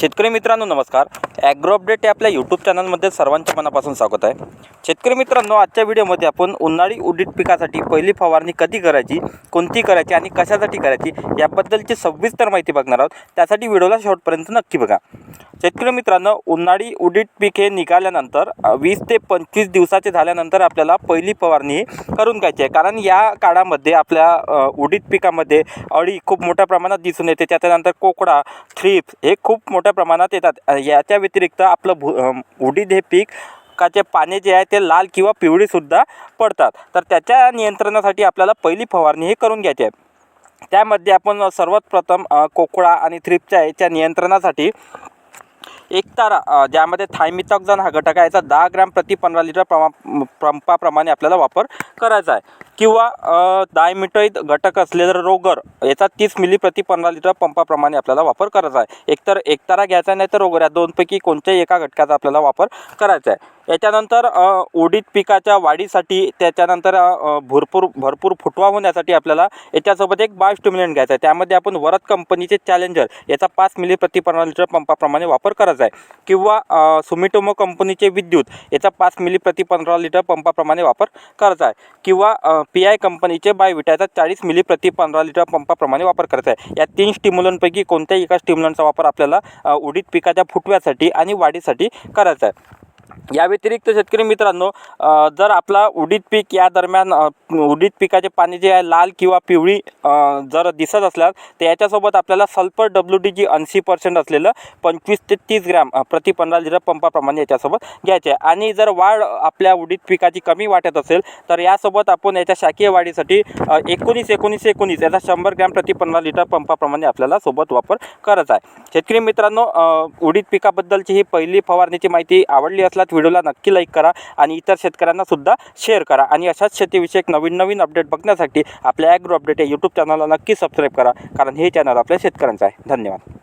शेतकरी मित्रांनो नमस्कार. ॲग्रो अपडेट या आपल्या यूट्यूब चॅनलमध्ये सर्वांच्या मनापासून स्वागत आहे. शेतकरी मित्रांनो आजच्या व्हिडिओमध्ये आपण उन्हाळी उडीद पिकासाठी पहिली फवारणी कधी करायची कोणती करायची आणि कशासाठी करायची याबद्दलची सविस्तर माहिती बघणार आहोत. त्यासाठी व्हिडिओला शेवटपर्यंत नक्की बघा. शेतकरी मित्रांनो उन्हाळी उडीद पीक हे निघाल्यानंतर वीस ते पंचवीस दिवसाचे झाल्यानंतर आपल्याला पहिली फवारणी करून घ्यायची आहे. कारण या काळामध्ये आपल्या उडीद पिकामध्ये अळी खूप मोठ्या प्रमाणात दिसून येते. त्याच्यानंतर कोकडा थ्रिप्स हे खूप मोठ्या मोठ्या प्रमाणात येतात. याच्या व्यतिरिक्त आपलं भू उडीद हे पीक काचे पाने जे आहे ते लाल किंवा पिवळीसुद्धा पडतात. तर त्याच्या नियंत्रणासाठी आपल्याला पहिली फवारणी ही करून घ्यायची आहे. त्यामध्ये आपण सर्वात प्रथम कोकळा आणि थ्रिपच्या याच्या नियंत्रणासाठी एक तारा ज्यामध्ये थायमिथॉक्झान हा घटक आहे याचा दहा ग्रॅम प्रति पंधरा लिटर प्रमा पंपाप्रमाणे आपल्याला वापर करायचा आहे. किंवा डायमिटोईद घटक असलेलं रोगर याचा तीस मिली प्रति पंधरा लिटर पंपाप्रमाणे आपल्याला वापर करायचा आहे. एकतर एकतारा घ्यायचा नाही तर रोगर या दोनपैकी कोणत्याही एका घटकाचा आपल्याला वापर करायचा आहे. याच्यानंतर उडीद पिकाच्या वाढीसाठी त्याच्यानंतर भरपूर भरपूर फुटवा होण्यासाठी आपल्याला याच्यासोबत एक बाय स्टिम्युलंट घ्यायचा आहे. त्यामध्ये आपण वरद कंपनीचे चॅलेंजर याचा पाच मिली प्रति पंधरा लिटर पंपाप्रमाणे वापर करायचा आहे. किंवा सुमिटोमो कंपनीचे विद्युत याचा पाच मिली प्रति पंधरा लिटर पंपाप्रमाणे वापर करायचा आहे. किंवा पी आय कंपनीचे बायविटाचा चाळीस मिली प्रति पंधरा लिटर पंपाप्रमाणे वापर करत आहे. या तीन स्टिम्युलंटपैकी कोणत्याही एका स्टिम्युलंटचा वापर आपल्याला उडीद पिकाच्या फुटव्यासाठी आणि वाढीसाठी करायचा आहे. या व्यतिरिक्त शेतकरी मित्रांनो जर आपला उडीद पीक या दरम्यान उडीद पिकाचे पाणी जे आहे लाल किंवा पिवळी जर दिसत असल्यास तर याच्यासोबत आपल्याला सल्फर डब्ल्यू डी जी ऐंशी पर्सेंट असलेलं पंचवीस ते तीस ग्रॅम प्रति पंधरा लिटर पंपाप्रमाणे याच्यासोबत घ्यायचे आहे. आणि जर वाढ आपल्या उडीद पिकाची कमी वाटत असेल तर यासोबत आपण याच्या शाकीय वाढीसाठी एकोणीस एकोणीस एकोणीस याचा शंभर ग्रॅम प्रति पंधरा लिटर पंपाप्रमाणे आपल्याला सोबत वापर करायचा आहे. शेतकरी मित्रांनो उडीद पिकाबद्दलची ही पहिली फवारणीची माहिती आवडली असल्यास व्हिडिओला नक्की लाईक करा आणि इतर शेतकऱ्यांनासुद्धा शेअर करा. आणि अशाच शेतीविषयक नवीन नवीन अपडेट बघण्यासाठी आपल्या ॲग्रो अपडेट या यूट्यूब चॅनलला नक्की सबस्क्राईब करा कारण हे चॅनल आपल्या शेतकऱ्यांचं आहे. धन्यवाद.